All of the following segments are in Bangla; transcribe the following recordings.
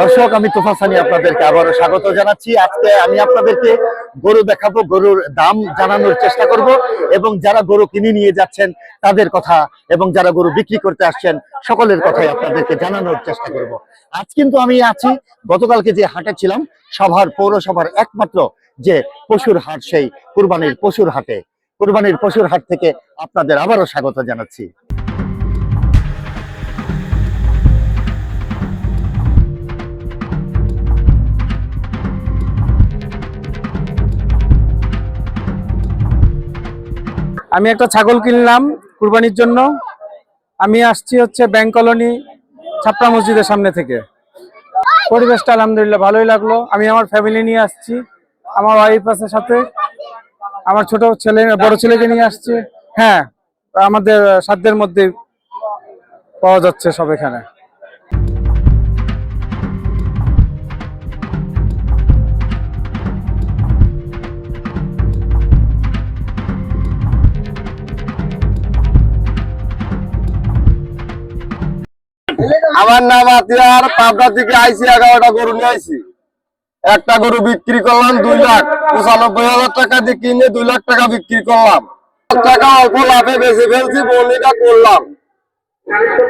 দর্শক, আমি তোফাসানি আপনাদেরকে আবারও স্বাগত জানাচ্ছি। আজকে আমি আপনাদেরকে গরু দেখাবো, গরুর দাম জানানোর চেষ্টা করব এবং যারা গরু কিনে নিয়ে যাচ্ছেন তাদের কথা এবং যারা গরু বিক্রি করতে আসছেন, সকলের কথাই আপনাদেরকে জানানোর চেষ্টা করব। আজ কিন্তু আমি আছি, গতকালকে যে হাটে ছিলাম, সভার, পৌরসভার একমাত্র যে পশুর হাট, সেই কুরবানির পশুর হাটে। কুরবানির পশুর হাট থেকে আপনাদের আবারও স্বাগত জানাচ্ছি। আমি একটা ছাগল কিনলাম কুরবানির জন্য। আমি আসছি হচ্ছে ব্যাংক কলোনি ছাপড়া মসজিদের সামনে থেকে। পরিবেশটা আলহামদুলিল্লাহ ভালোই লাগল। আমি আমার ফ্যামিলি নিয়ে আসছি, আমার ওয়াইফ আছে সাথে। আমার ছোট ছেলে, বড় ছেলেকে নিয়ে আসছে। হ্যাঁ আমাদের সাধ্যের মধ্যে পাওয়া যাচ্ছে সব এখানে। আমার নাম আতিয়ার পাবনা থেকে আইসি এগারোটা গরু নিয়ে আইসি একটা গরু বিক্রি করলাম দুই লাখ। পঁচানব্বই হাজার টাকা দিয়ে কিনে দুই লাখ টাকা বিক্রি করলাম। টাকা অল্প লাভে বেশি ফেলছি বলিটা করলাম।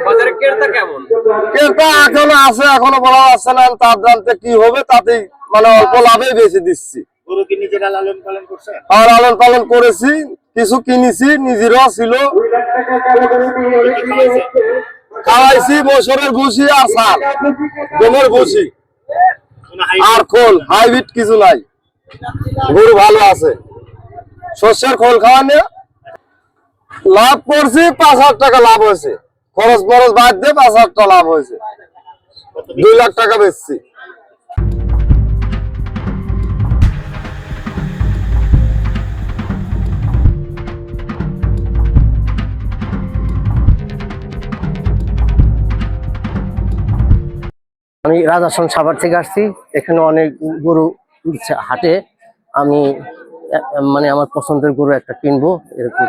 বাজারে ক্রেতা কেমন? এখনও আছে এখনও বলা যাচ্ছে না তার জানতে কি হবে তাতে মানে অল্প লাভে বেশি দিচ্ছি। গরু কি নিজেরা লালন পালন করছেন আর লালন পালন করেছি। কিছু কিনেছি নিজেরও ছিল। খাওয়াইছি, বছরের ভুসি আর সার গমের আর খোল, হাইব্রিড কিছু নাই। গরু ভালো আছে। শস্যের খোল খাওয়া নিয়ে লাভ করছি, পাঁচ হাজার টাকা লাভ হয়েছে। খরচ বরচ বাদ দিয়ে পাঁচ হাজার টাকা লাভ হয়েছে। দুই লাখ টাকা বেচছি। আমি রাজাসন সাভার থেকে আসছি। এখানে অনেক গরু হাটে। আমি মানে আমার পছন্দের গরু একটা কিনবো, এরকম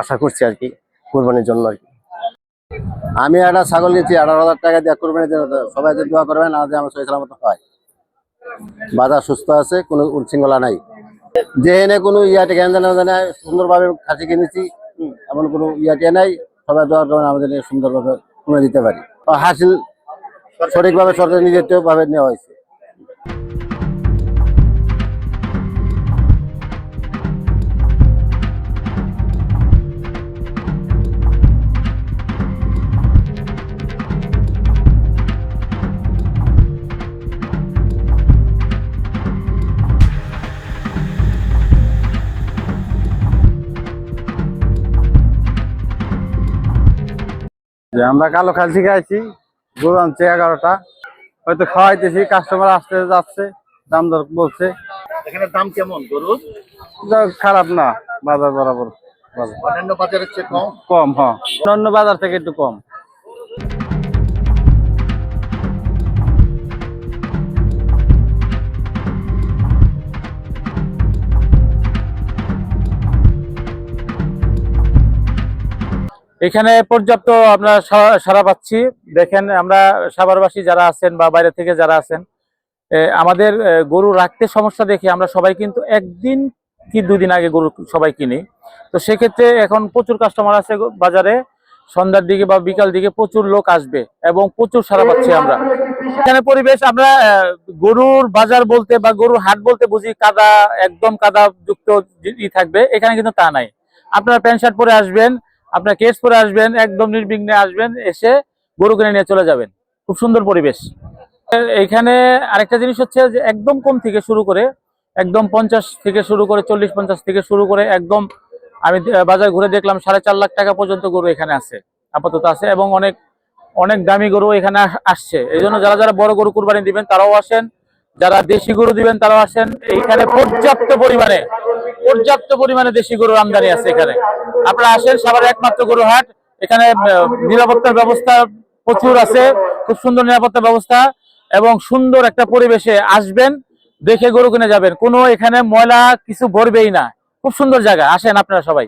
আশা করছি আর কি, কোরবানির জন্য আর কি। আমি একটা ছাগল নিচ্ছি আঠারো হাজার টাকা দিয়ে কোরবানি সবাই যে দোয়া করবেন যে আমার সহি সালামত হয়। বাজার সুস্থ আছে, কোনো উচ্ছৃঙ্খলা নাই। যে এনে কোনো ইয়াটে জ্ঞান জানা সুন্দরভাবে খাসি কিনেছি, এমন কোনো ইয়াটে নাই। সবাই দোয়া করবেন, আমাদের সুন্দরভাবে কুমে দিতে পারি। হাসিল সঠিকভাবে সরকার নিজের ভাবে নেওয়া হয়েছে। আমরা কালো খাল থেকে আইছি গরু আনছে এগারোটা। হয়তো খাওয়াইতেছি কাস্টমার আসতে যাচ্ছে দাম দর বলছে। এখানে দাম কেমন গরুর? যাক, খারাপ না বাজার বরাবর। অন্যান্য বাজারের চেয়ে কম? কম হ্যাঁ। অন্য বাজার থেকে একটু কম। এখানে পর্যাপ্ত আমরা সা- সাড়া পাচ্ছি। দেখেন, আমরা সাভারবাসী যারা আছেন বা বাইরে থেকে যারা আছেন আমাদের গরু রাখতে সমস্যা দেখে আমরা সবাই কিন্তু একদিন কি দুদিন আগে গরু সবাই কিনি। তো সেক্ষেত্রে এখন প্রচুর কাস্টমার আছে বাজারে। সন্ধ্যার দিকে বা বিকাল দিকে প্রচুর লোক আসবে এবং প্রচুর সারা পাচ্ছি আমরা। এখানে পরিবেশ, আমরা গরুর বাজার বলতে বা গরুর হাট বলতে বুঝি কাদা, একদম কাদা যুক্ত ই থাকবে। এখানে কিন্তু তা নাই। আপনারা প্যান্ট শার্ট পরে আসবেন আপনার কেস পরে আসবেন, একদম নির্বিঘ্নে আসবেন, এসে গরু কিনে নিয়ে চলে যাবেন। খুব সুন্দর পরিবেশ। এখানে আরেকটা জিনিস হচ্ছে যে একদম কম থেকে শুরু করে, একদম পঞ্চাশ থেকে শুরু করে, চল্লিশ পঞ্চাশ থেকে শুরু করে একদম আমি বাজার ঘুরে দেখলাম সাড়ে চার লাখ টাকা পর্যন্ত গরু এখানে আছে, আপাতত আছে এবং অনেক অনেক দামি গরু এখানে আস- আসছে। এই যারা যারা বড় গরু কুরবানি দিবেন, তারাও আসেন। যারা দেশি গরু দিবেন, তারা আসেন এইখানে পর্যাপ্ত পরিমাণে পর্যাপ্ত পরিমাণে দেশি গরুর আমদানি আছে এখানে। আপনারা আসেন, সবার একমাত্র গরু হাট। এখানে নিরাপত্তার ব্যবস্থা প্রচুর আছে, খুব সুন্দর নিরাপত্তা ব্যবস্থা এবং সুন্দর একটা পরিবেশে আসবেন, দেখে গরু কিনে যাবেন। কোনো এখানে ময়লা কিছু ভরবেই না। খুব সুন্দর জায়গা, আসেন আপনারা সবাই।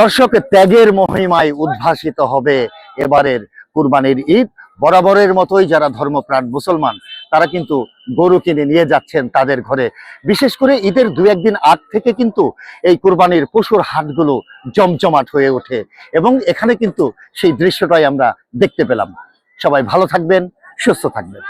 দর্শক ত্যাগের মহিমায় উদ্ভাসিত হবে এবারের কুরবানির ঈদ। বরাবরের মতোই যারা ধর্মপ্রাণ মুসলমান, তারা কিন্তু গরু কিনে নিয়ে যাচ্ছেন তাদের ঘরে। বিশেষ করে ঈদের দু একদিন আগ থেকে কিন্তু এই কুরবানির পশুর হাটগুলো জমজমাট হয়ে ওঠে এবং এখানে কিন্তু সেই দৃশ্যটাই আমরা দেখতে পেলাম। সবাই ভালো থাকবেন, সুস্থ থাকবেন।